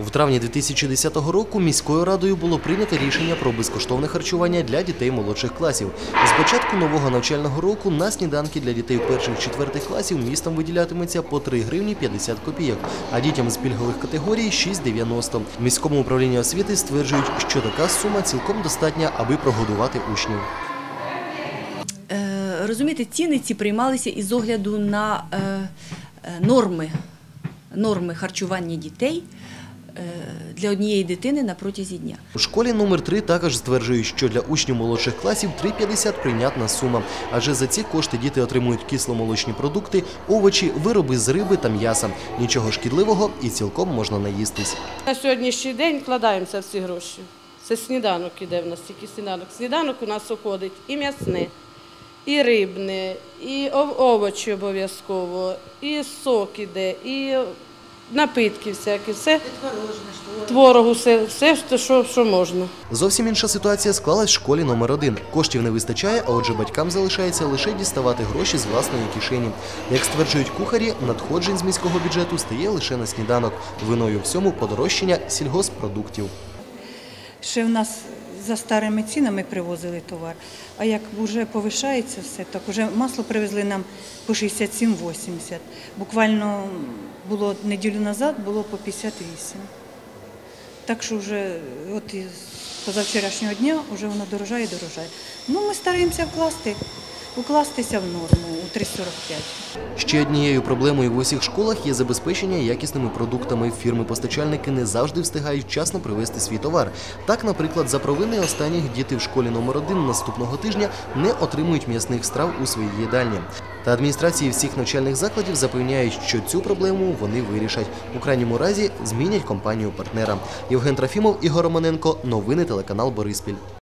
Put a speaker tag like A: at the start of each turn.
A: В травні 2010 року міською радою було прийнято рішення про безкоштовне харчування для дітей молодших класів. З початку нового навчального року на сніданки для дітей перших-четвертих класів містом виділятиметься по 3 гривні 50 копійок, а дітям з пільгових категорій 6,90. В міському управлінні освіти стверджують, що така сума цілком достатня, аби прогодувати учнів.
B: Е, Розумієте, ціни ці приймалися із огляду на е, е, норми, норми харчування дітей для однієї дитини на протязі дня.
A: У школі номер 3 також стверджують, що для учнів молодших класів 3,50 прийнятна сума, адже за ці кошти діти отримують кисломолочні продукти, овочі, вироби з риби та м'яса. Нічого шкідливого і цілком можна наїстись.
C: На сьогоднішній день вкладаємося в ці гроші. Це сніданок іде в нас, тільки сніданок. Сніданок у нас уходить і м'ясне, і рибне, і овочі обов'язково, і сок іде, і напитки всякі, все. Творогу, все, все що, що можна.
A: Зовсім інша ситуація склалась в школі номер 1 Коштів не вистачає, а отже батькам залишається лише діставати гроші з власної кишені. Як стверджують кухарі, надходжень з міського бюджету стає лише на сніданок. Виною всьому подорожчання сільгоспродуктів.
D: Ще в нас за старими цінами привозили товар, а як вже повишається все, так вже масло привезли нам по 67-80. Буквально було неділю назад було по 58. Так що вже от позавчорашнього дня вже воно дорожає дорожає. Ну, ми стараємося вкласти, укластися в норму у 3,45.
A: Ще однією проблемою в усіх школах є забезпечення якісними продуктами. Фірми-постачальники не завжди встигають вчасно привезти свій товар. Так, наприклад, за провини останніх діти в школі номер 1 наступного тижня не отримують м'ясних страв у своїй їдальні. Та адміністрації всіх навчальних закладів запевняють, що цю проблему вони вирішать. У крайньому разі змінять компанію партнера. Євген Трофімов, Ігор Романенко. Новини телеканал Бориспіль.